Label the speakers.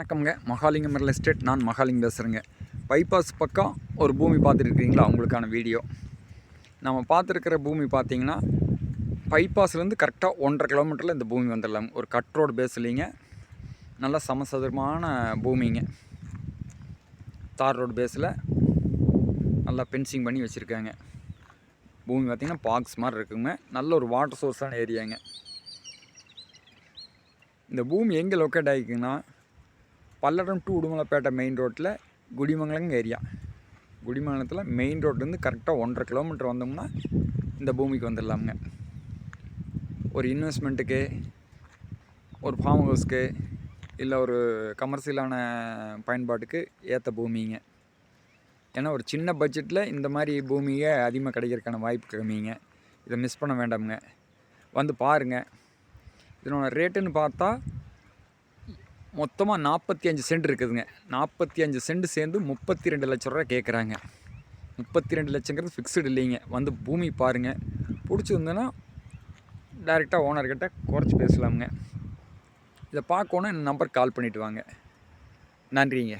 Speaker 1: வணக்கம்ங்க. Mahalingam real estate. நான் மகாலிங் பேசுகிறேங்க பைபாஸ் பக்கம் ஒரு பூமி பார்த்துருக்கீங்களா உங்களுக்கான வீடியோ? நம்ம பார்த்துருக்கிற பூமி பார்த்தீங்கன்னா பைபாஸ்லேருந்து கரெக்டாக ஒன்றரை கிலோமீட்டரில் இந்த பூமி வந்துடலாம். ஒரு கட் ரோடு பேஸ்லிங்க நல்ல சமசதுரமான பூமிங்க. தார் ரோடு பேஸில் நல்லா பென்சிங் பண்ணி வச்சுருக்காங்க. பூமி பார்த்திங்கன்னா பாக்ஸ் மாதிரி இருக்குங்க. நல்ல ஒரு வாட்டர் சோர்ஸான ஏரியாங்க இந்த பூமி எங்கே லொக்கேட் ஆகிக்குன்னா பல்லடம் டு உடுமலைப்பேட்டை மெயின் ரோட்டில் குடிமங்கலங்க ஏரியா. குடிமங்கலத்தில் மெயின் ரோட்லேருந்து கரெக்டாக ஒன்றரை கிலோமீட்டர் வந்தோம்னா இந்த பூமிக்கு வந்துடலாமுங்க. ஒரு இன்வெஸ்ட்மெண்ட்டுக்கு ஒரு ஃபார்ம் ஹவுஸ்க்கு இல்லை ஒரு கமர்ஷியலான பயன்பாட்டுக்கு ஏற்ற பூமிங்க. ஏன்னா ஒரு சின்ன பட்ஜெட்டில் இந்த மாதிரி பூமியை அதிகமாக கிடைக்கிறதுக்கான வாய்ப்பு கம்மிங்க. இதை மிஸ் பண்ண வேண்டாமுங்க. வந்து பாருங்கள் இதனோட ரேட்டுன்னு பார்த்தா மொத்தமாக நாற்பத்தி அஞ்சு சென்ட் இருக்குதுங்க. நாற்பத்தி அஞ்சு சென்ட் சேர்ந்து முப்பத்தி ரெண்டு லட்ச ரூபா கேட்குறாங்க முப்பத்தி ரெண்டு லட்சங்கிறது ஃபிக்ஸ்டு இல்லைங்க. வந்து பூமி பாருங்கள் பிடிச்சிருந்ததுன்னா டைரெக்டாக ஓனர்கிட்ட குறைச்சி பேசலாமுங்க. இதை பார்க்கணும் இந்த நம்பர் கால் பண்ணிவிட்டு வாங்க. நன்றிங்க.